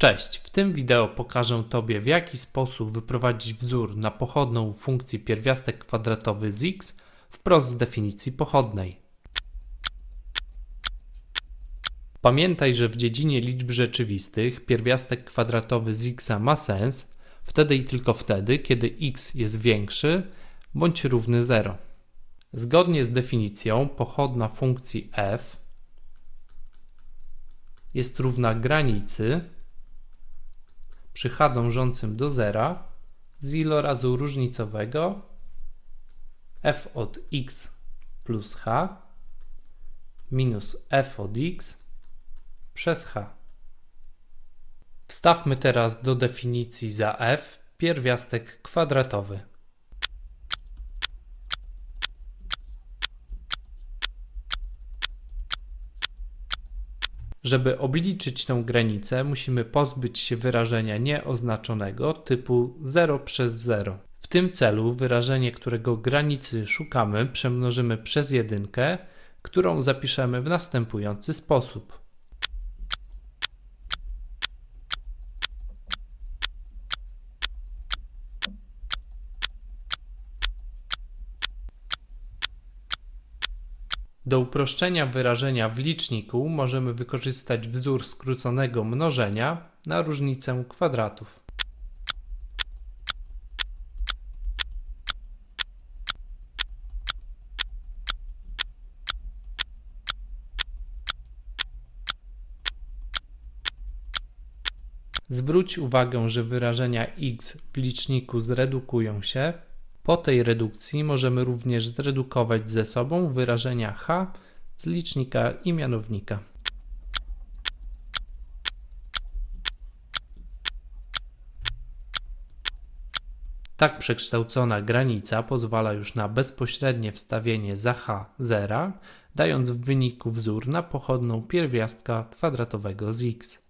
Cześć, w tym wideo pokażę Tobie w jaki sposób wyprowadzić wzór na pochodną funkcji pierwiastek kwadratowy z x wprost z definicji pochodnej. Pamiętaj, że w dziedzinie liczb rzeczywistych pierwiastek kwadratowy z x ma sens wtedy i tylko wtedy, kiedy x jest większy bądź równy 0. Zgodnie z definicją pochodna funkcji f jest równa granicy przy h dążącym do zera z ilorazu różnicowego f od x plus h minus f od x przez h. Wstawmy teraz do definicji za f pierwiastek kwadratowy. Żeby obliczyć tę granicę, musimy pozbyć się wyrażenia nieoznaczonego typu 0 przez 0. W tym celu wyrażenie, którego granicy szukamy, przemnożymy przez jedynkę, którą zapiszemy w następujący sposób. Do uproszczenia wyrażenia w liczniku możemy wykorzystać wzór skróconego mnożenia na różnicę kwadratów. Zwróć uwagę, że wyrażenia x w liczniku zredukują się, po tej redukcji możemy również zredukować ze sobą wyrażenia h z licznika i mianownika. Tak przekształcona granica pozwala już na bezpośrednie wstawienie za h zera, dając w wyniku wzór na pochodną pierwiastka kwadratowego z x.